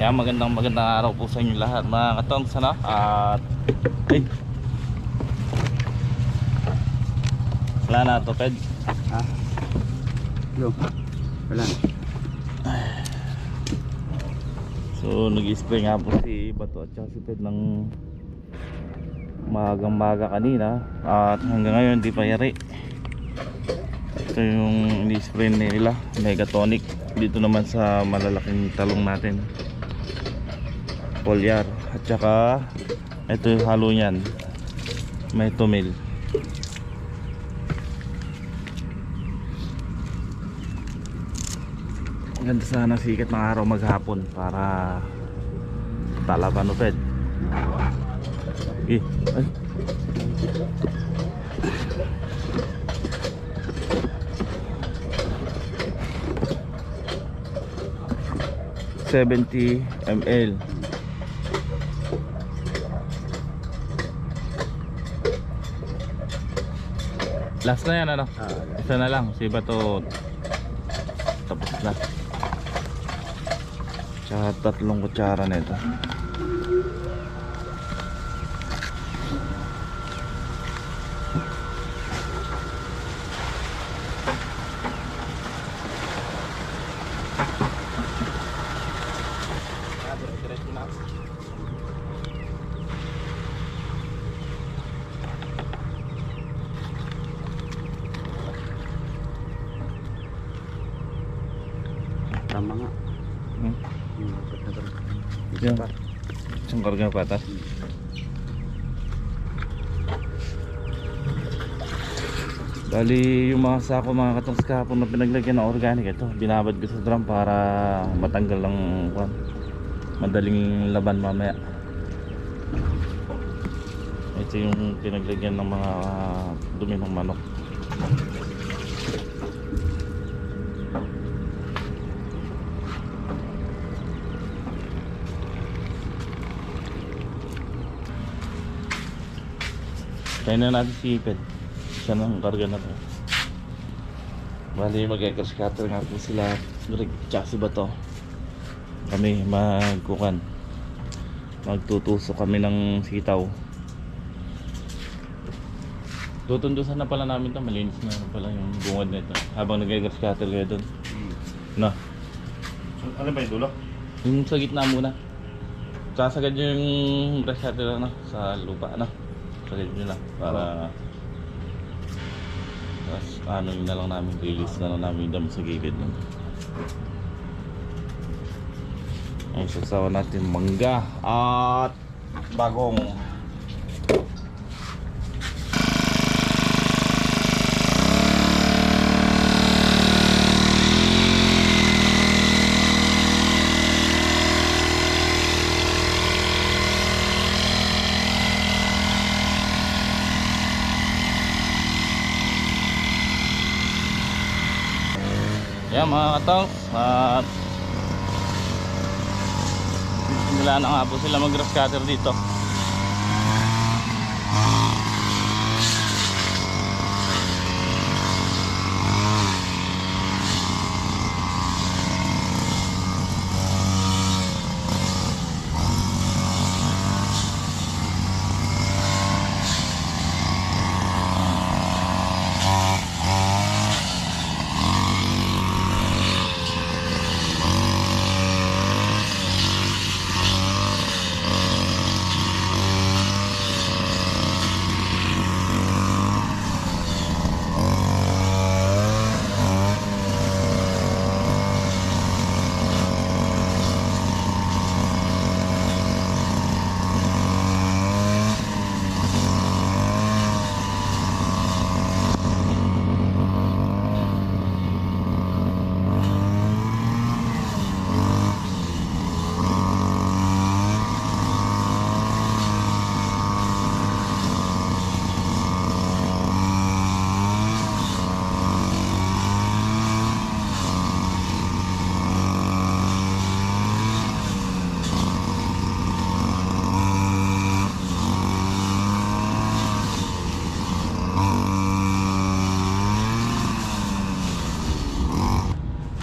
Kaya magandang magandang araw po sa inyo lahat mga katong sana at ay wala na to ped Ha? Yo. Wala. so nag-spray nga po si Bato at saka si ped ng magang maga kanina at hanggang ngayon di pa yari ito yung ni-spray nila Megatonic dito naman sa malalaking talong natin Polyar at saka ito yung halo niyan. May tumil. Ganda sana sikat ng araw maghapon para talaban uped eh ay. Seventy ml Last na yan ano? Ah, Isa na lang, si Bato tapos na. Tsaka tatlong kutsara nito. tama nga. Hmm? Hmm, dapat na dapat. Yan. Pa. Na patas. Bali yung mga sako mga katong skapon na pinaglagyan ng organic ito binabad ko sa drum para matanggal ang kwan madaling laban mamaya ito yung pinaglagyan ng mga dumi ng manok Kaya na natin si Iped. Siya nang karga na to. Bali mag-echo scatter nga po sila. Greg, tsaka si Bato. Kami magkukan. Magtutusok kami ng sitaw. Tutundusan na pala namin to. Malinis na pala yung bungad nito. Habang nag-echo scatter kayo doon. Na. Ano ba yung dulo? Yung sa gitna muna. Sasagad yung grass cutter ano, sa lupa ano. Sagad nyo para tapos yun na lang namin release na lang namin damo sa gilid nun. Ay, sasawa natin mangga at bagong Katong at simula na nga po sila mag grass dito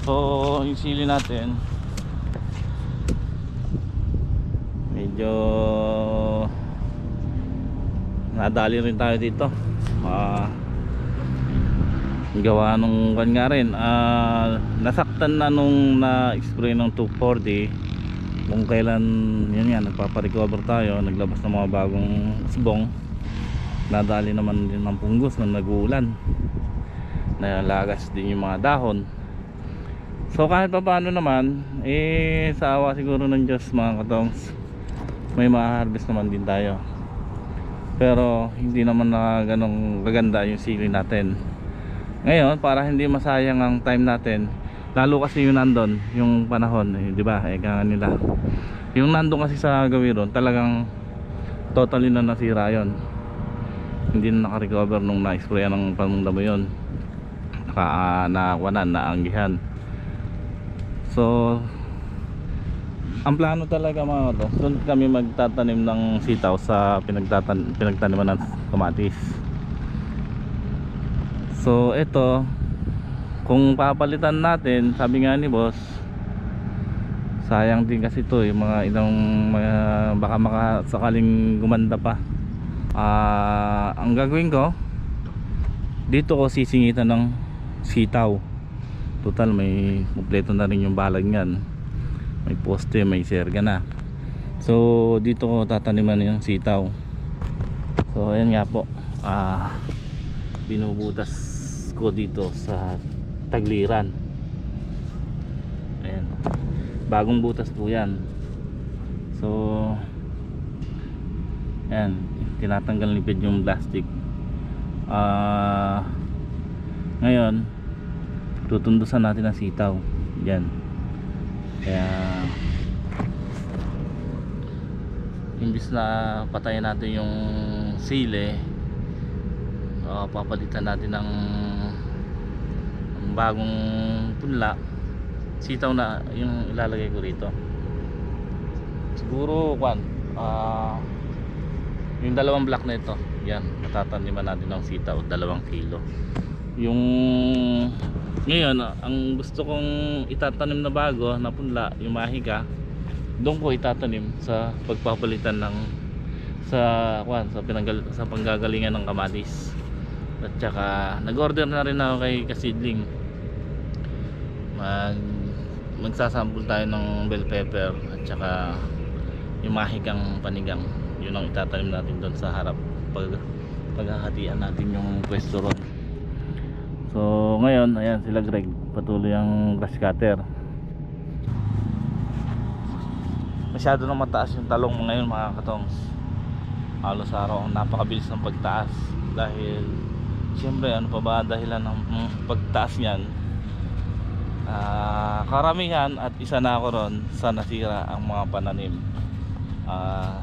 So, yung sili natin. Medyo nadali rin tayo dito. Ah gawa nung kan nga rin. Ah, nasaktan na nung na-spray ng 240 kung kailan yun nga nagpaparecover tayo. Naglabas ng mga bagong usbong nadali naman din ng punggos nung nag-uulan. Nalagas din yung mga dahon so kahit pa paano naman eh sa awa siguro ng Diyos mga katongs may ma-harvest naman din tayo. Pero hindi naman na ganong kaganda yung sili natin. Ngayon para hindi masayang ang time natin lalo kasi yung nandun yung panahon eh, di ba? Eh kaya nila. Yung nandun kasi sa gawiron talagang totally na nasira yon hindi na nakarecover nung na-sprayan ng pamundamo yun. Naka uh, nakawanan naanggihan so ang plano talaga mga to doon kami magtatanim ng sitaw sa pinagtatan pinagtaniman ng kamatis. So ito kung papalitan natin sabi nga ni boss sayang din kasi to yung mga ilang mga, baka maka sakaling gumanda pa. Ah, ang gagawin ko dito ko sisingitan ng sitaw total may kompleto na rin yung balag niyan. May poste may serga na. So dito ko tataniman yung sitaw. So ayan nga po. Ah binubutas ko dito sa tagliran. Ayan. Bagong butas po yan. So ayan. Tinatanggal nipid yung plastic. Ah ngayon tutundusan natin ang sitaw. Yan. Kaya imbis na patayin natin yung sile uh, papalitan natin ng, ng bagong punla. Sitaw na yung ilalagay ko rito. Siguro kwan ah yung dalawang block na ito yan matataniman natin ng sitaw dalawang kilo yung ngayon ang gusto kong itatanim na bago na punla yung mahiga doon ko itatanim sa pagpapalitan ng sa kwan sa pinanggal sa panggagalingan ng kamatis. At saka nag-order na rin ako kay Kasidling. Mag magsasample tayo ng bell pepper at saka yung mahigang panigang. Yun ang itatanim natin doon sa harap. Pag paghahatian natin yung pwesto ron so ngayon ayan sila Greg patuloy ang grass cutter. Masyado na mataas yung talong ngayon mga katongs. Halos araw ang napakabilis ng pagtaas. Dahil siyempre ano pa ba dahilan ng pagtaas niyan? Ah, karamihan at isa na ako ron sa nasira ang mga pananim. Ah,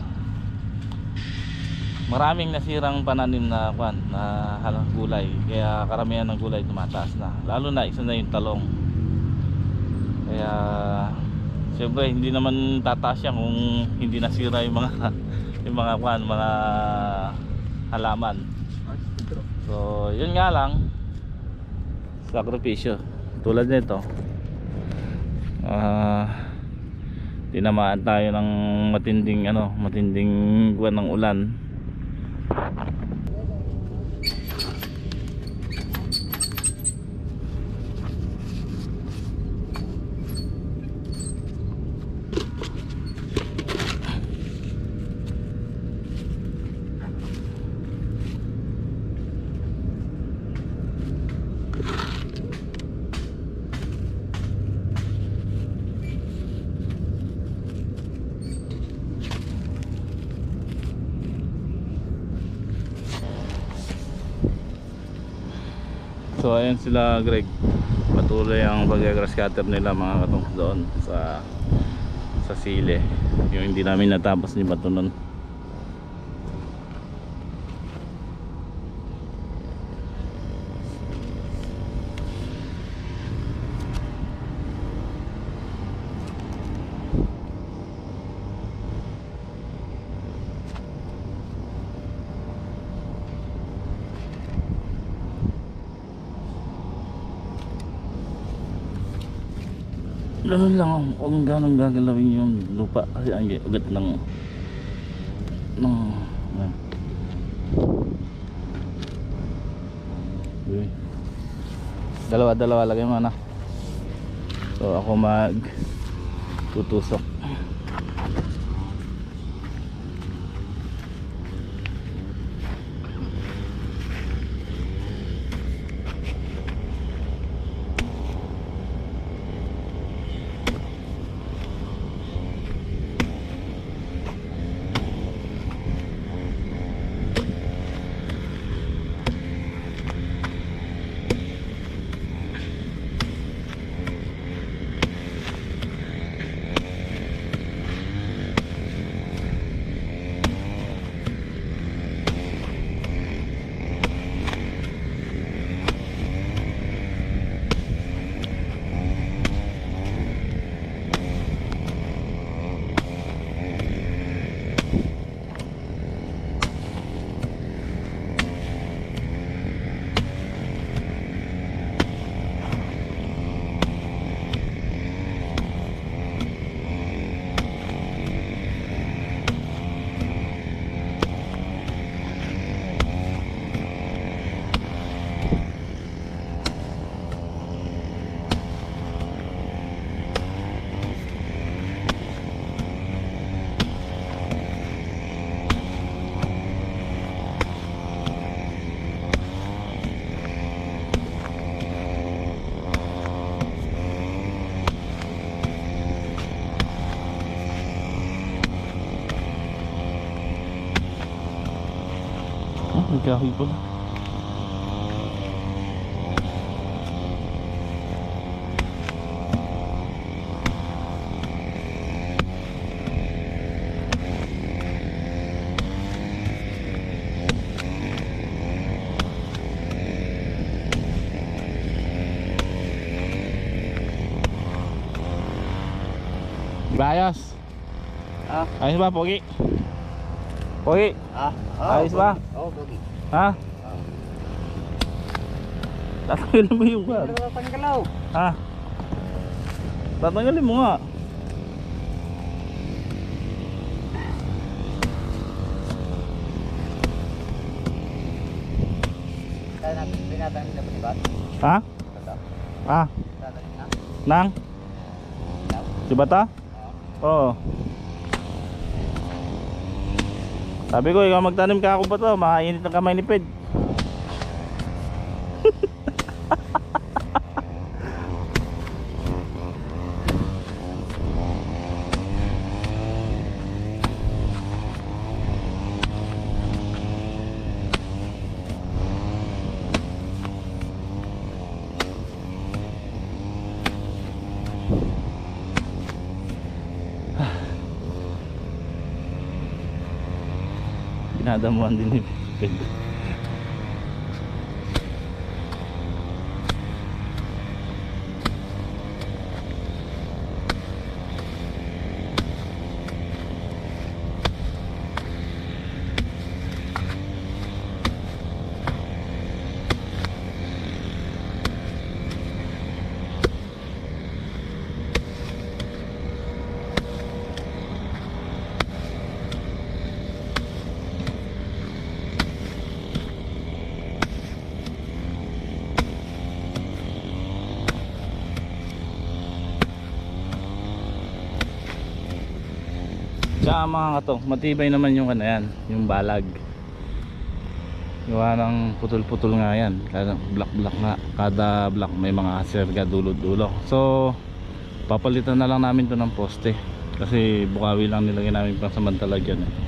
maraming nasirang pananim na kwan na halang gulay. Kaya karamihan ng gulay tumataas na. Lalo na isa na yung talong. Kaya siyempre hindi naman tataas yan kung hindi nasira yung mga yung mga kwan mga halaman. So yun nga lang. Sakripisyo. Tulad nito. Ah tinamaan tayo ng matinding ano matinding buwan ng ulan Thank you. So ayun sila Greg. Patuloy ang pag-grass cutter nila mga katong doon sa sa sile Yung hindi namin natapos ni Bato nun Ganun lang kung ganun gagalawin yung lupa kasi ang ugat ng. Uy. Dalawa, dalawa lagay mo na. So ako mag tutusok. Ah, may kahoy pala. Bayos. Ah, Ayos ba, Pogi? Pogi, ah. Ayos ba? Oo, Bogi. ha? Tatanggalin mo yung kan. Ano galaw? Ha? Tatanggalin mo nga. Kaya natin pinatang na panibat. Ha? Ha? Nang? Si Bata? Oo. Sabi ko, ikaw magtanim ka ako ba to? Makainit ng kamay ni Ped. Dinadamuhan din Ped. Tsaka mga katong, matibay naman yung ano yan, yung balag. Gawa ng putol-putol nga yan. Kada block-block nga. Kada block may mga serga dulo-dulo. So, papalitan na lang namin to ng poste. Kasi bukawi lang nilagay namin pang samantalag yan. Eh.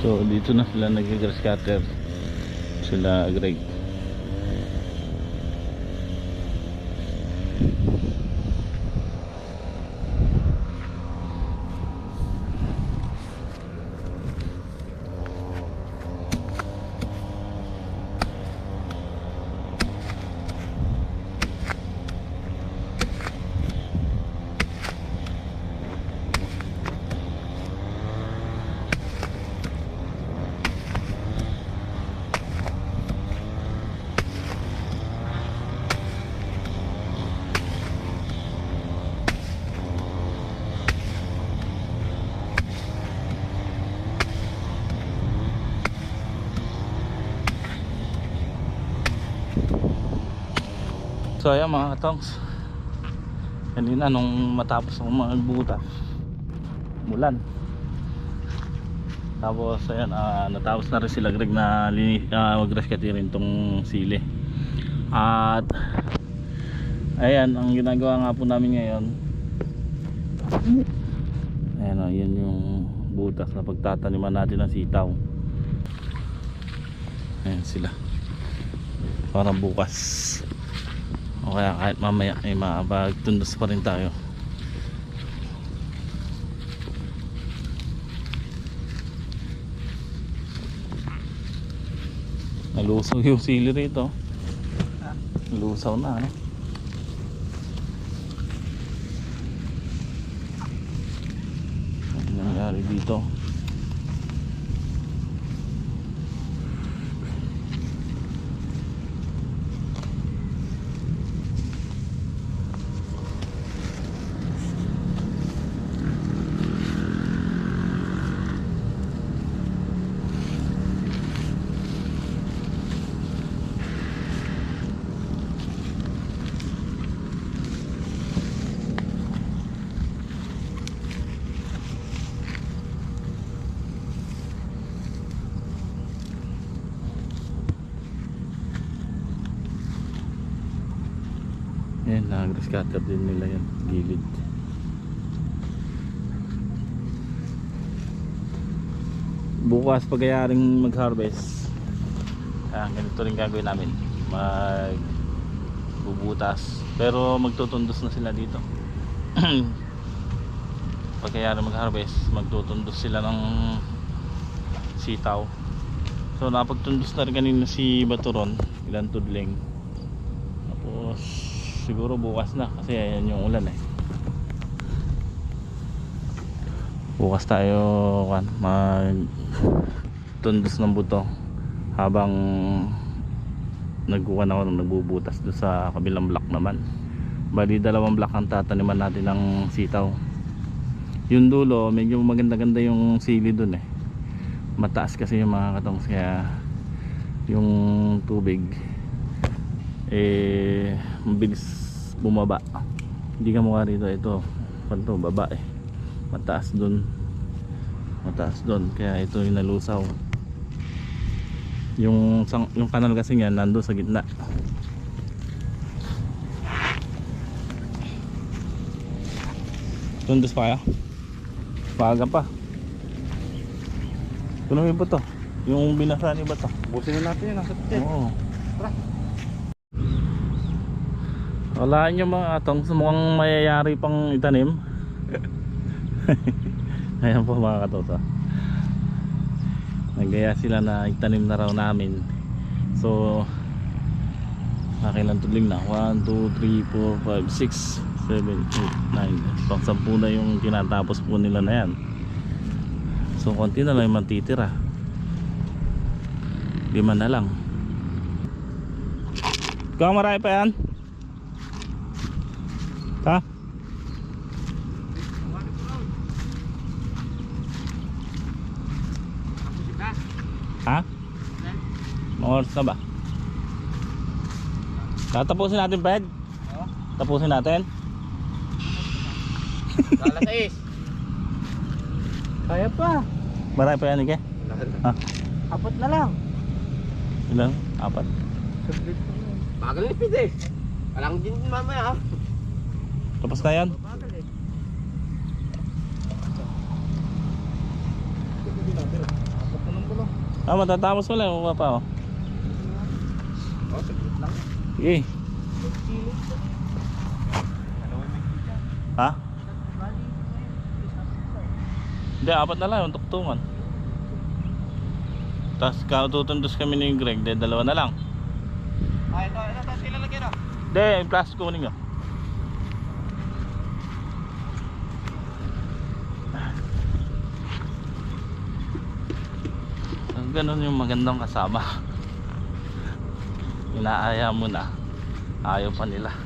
So dito na sila nag-grass cutter Sila Greg So ayan mga katongs. Kanina nung matapos ako magbutas Mulan Tapos ayan ah, natapos na rin sila Greg na uh, mag-rescue rin tong sili. At Ayan ang ginagawa nga po namin ngayon Ayan o yan yung butas na pagtataniman natin ng sitaw. Ayan sila. Para bukas o kaya kahit mamaya ay mapagtundos pa rin tayo. Nalusaw yung sili rito. Nalusaw na ano? Ano nangyari dito Yan, nag scatter din nila yan, gilid. Bukas pagayaring mag-harvest, ah, ganito rin gagawin namin. Mag bubutas. Pero magtutundos na sila dito. pagkayaring mag-harvest, magtutundos sila ng sitaw. So napagtundos na rin kanina si Baturon, ilan tudling. Tapos siguro bukas na kasi ayan yung ulan eh. Bukas tayo kan mag ng buto habang nagkukan ako nagbubutas doon sa kabilang block naman. Bali dalawang block ang tataniman natin ng sitaw. Yung dulo medyo maganda ganda yung sili doon eh. Mataas kasi yung mga katongs kaya yung tubig eh mabilis bumaba. Hindi ka mukha rito. Ito panto baba eh. Mataas dun. Mataas dun. Kaya ito yung nalusaw. Yung sang, yung kanal kasi nga nando sa gitna. Tundos pa kaya? Maaga pa. Kuno ba to? Yung binasa ni ba to? Busin na natin yun. Nasa pitin. Oo. Tara. Wala nyo mga atong mukhang mayayari pang itanim. Ayan po mga katoto. Nagaya sila na itanim na raw namin. So, akin lang tuling na. 1, 2, 3, 4, 5, 6, 7, 8, 9. Pang 10 na yung tinatapos po nila na yan. So, konti na lang yung matitira. Lima na lang. Ikaw marami pa yan? Ha? Ha? Mga oras na ba? Tatapusin natin, Ped? Oo. Tapusin natin? Alas 6. Kaya pa. Marami pa yan, Ike? Ha? Apat na lang. Ilan? Apat? Bagal nipid eh. Walang din mamaya ah. Tapos na yan? Bagal eh. Apat na lang pala. Ah, matatapos mo lang. Uwa pa, oh. Oh, saglit lang. Sige. Ha? Hindi, apat na lang yung tuktungan. Tapos kaututundos kami ni Greg, de dalawa na lang. Ah, ito, ito, ito, sila lagyan ah. Hindi, yung plastic ko Ganun yung magandang kasama. Inaaya mo na. Ayaw pa nila.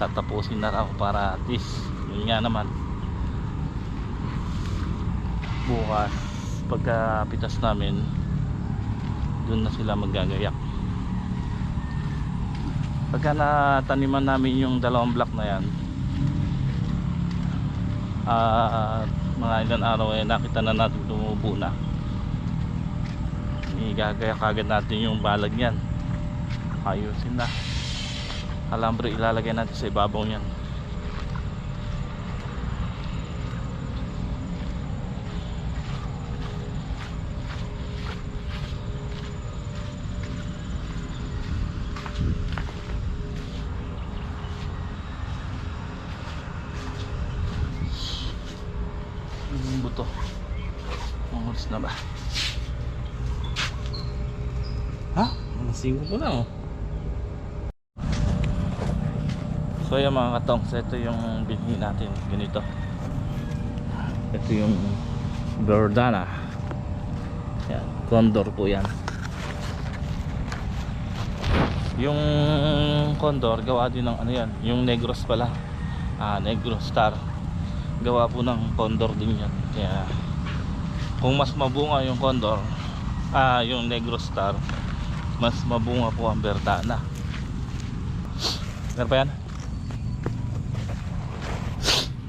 Tatapusin na raw para at least. Yun nga naman. Bukas, pagka pitas namin, doon na sila magagayak. pagka nataniman namin yung dalawang block na yan ah mga ilan araw eh nakita na natin tumubo na igagaya kagad natin yung balag yan ayusin na. Alambre ilalagay natin sa ibabaw yan yung buto. Ang oras na ba ha? alas 5 po na oh. So yan mga katong so ito yung binhi natin ganito. Ito yung Verdana yan condor po yan. Yung condor gawa din ng ano yan yung negros pala. Ah negros star. Gawa po ng condor din yan. Kaya kung mas mabunga yung condor ah yung negro star mas mabunga po ang verdana meron pa yan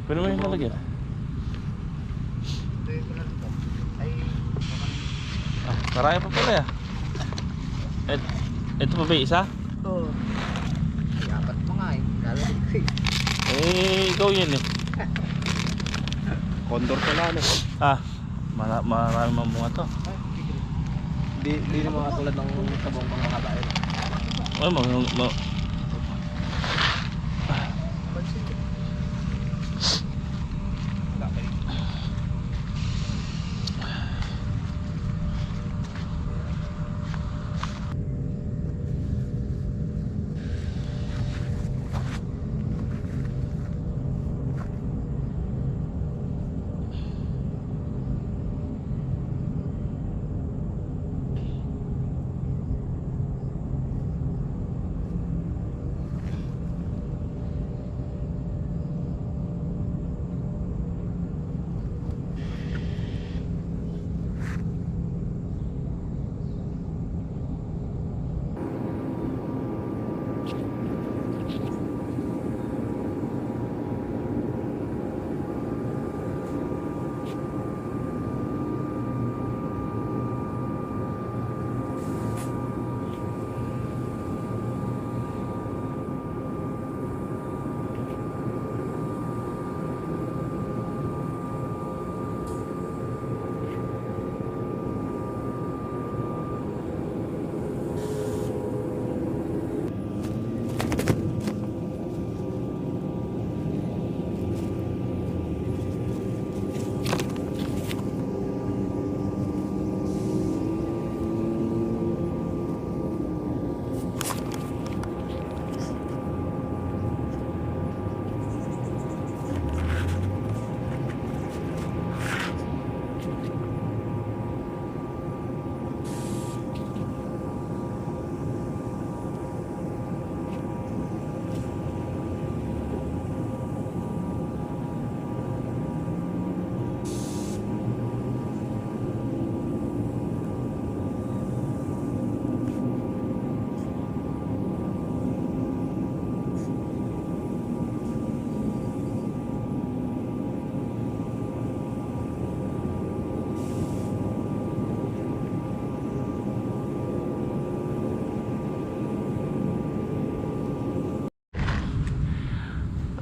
pwede mo yung lalagyan. Ay, ah, marami pa pala ya Et, ito pa ba isa? Ay, apat pa nga eh. Kala ko eh. eh ikaw yun eh Condor pala ano. ah mara, marami mamunga to Di, di naman katulad ng sabong mga kabayan. ay mag, mag,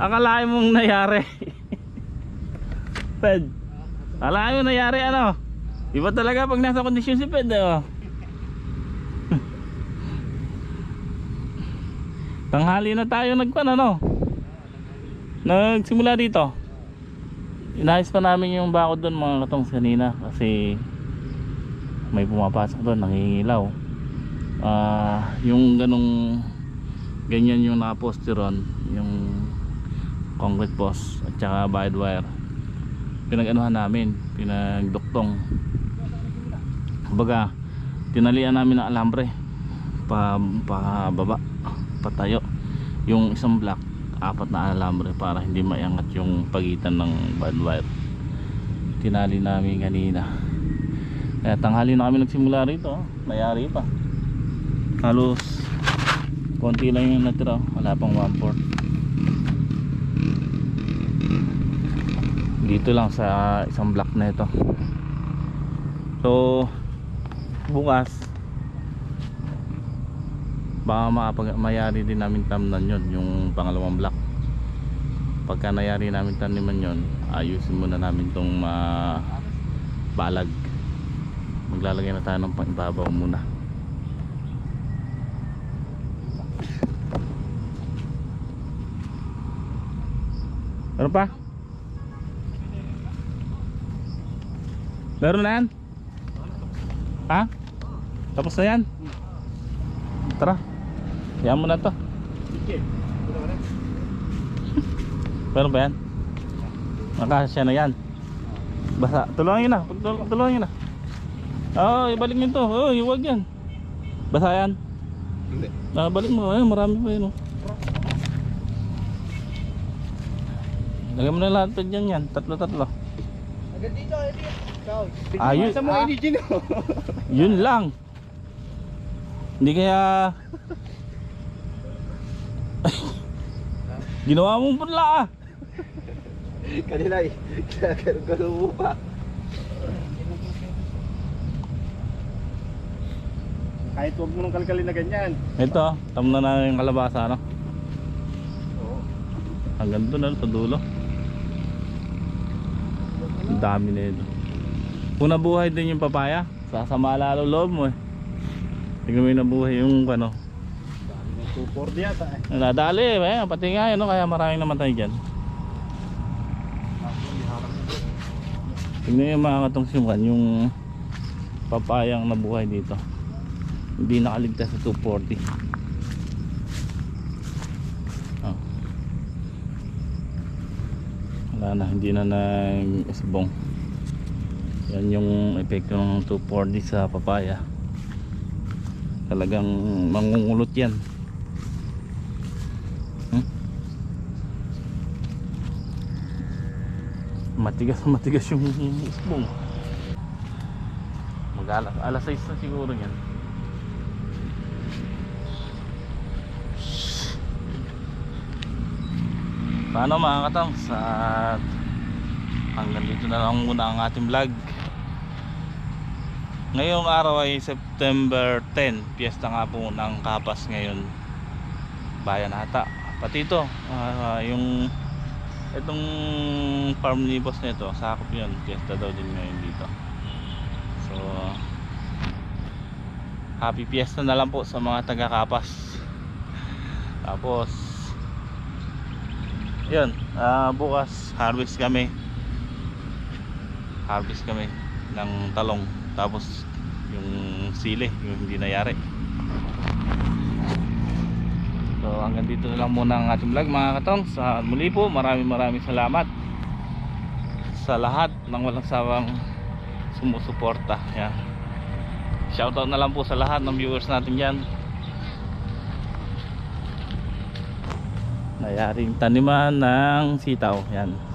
Akalain mong nangyari. Ped. Akalain mong nangyari ano? Iba talaga pag nasa kondisyon si Ped oh. Tanghali na tayo nagpan ano? Nagsimula dito. Inayos pa namin yung bakod doon mga katong kanina kasi may pumapasok doon nangingilaw. Ah, yung ganong ganyan yung nakaposte ron, yung concrete post at saka bayad wire. Pinag-anuhan namin pinagduktong. Kumbaga tinalian namin ng alambre pa, pa baba patayo. Yung isang block apat na alambre para hindi maiangat yung pagitan ng bad wire. Tinali namin kanina. Kaya tanghali na kami nagsimula rito oh. mayari pa. Halos konti lang yung natira. Wala pang 1 dito lang sa isang block na ito. So bukas baka makapag mayari din namin tamnan yon yung pangalawang block. Pagka nayari namin taniman yon ayusin muna namin tong ma balag. Maglalagay na tayo ng pang-ibabaw muna. Ano pa? Meron na yan? ha? tapos na yan? tara yan mo na to meron ba yan? nakasya na yan basa tulungan nyo na Tul- tulungan nyo na oo ibalik mo ito oo huwag yan basa yan Hindi. Ah, balik mo. Ayun, marami pa yun. Oh. Lagyan mo na lahat pa dyan yan. Tatlo-tatlo. Agad dito, Eddie. Ikaw. Ayun. Sa mo, Ah. Gino. Yun lang. Hindi kaya... Ginawa mong punla ah. Kanila eh. Mo pa. Kahit huwag mo nang kalkalin na ganyan. Ito, tam na na yung kalabasa, no? Oo. Hanggang doon, ano, sa dulo. Ang dami na ito. Kung nabuhay din yung papaya, sasama lalo loob mo eh. Tingnan mo yung nabuhay yung ano. Dami ng 240 yata eh. Nadali eh, pati nga yun, kaya maraming namatay dyan. Tingnan yung mga katungsimukan, yung papayang nabuhay dito. Hindi nakaligtas sa 240. Oh. Wala na, hindi na nag-isbong. Yan yung epekto ng 240 sa papaya. Talagang mangungulot yan. Hmm? Matigas matigas yung isbong. Mag alas, alas 6 na siguro yan. Paano mga katangs at hanggang dito na lang muna ang ating vlog. Ngayong araw ay September 10, piyesta nga po ng Kapas ngayon. Bayan ata. Pati ito, ah, yung itong farm ni boss nito, sakop yun. Piyesta daw din ngayon dito. So, happy piyesta na lang po sa mga taga Kapas. Tapos, yun, ah, bukas harvest kami. Harvest kami ng talong. Tapos, yung sili, yung hindi nayari. So hanggang dito na lang muna ang ating vlog mga katong. Sa muli po maraming maraming salamat. Sa lahat ng walang sawang sumusuporta. Yan. Shoutout na lang po sa lahat ng viewers natin dyan. Nayaring taniman ng sitaw. Yan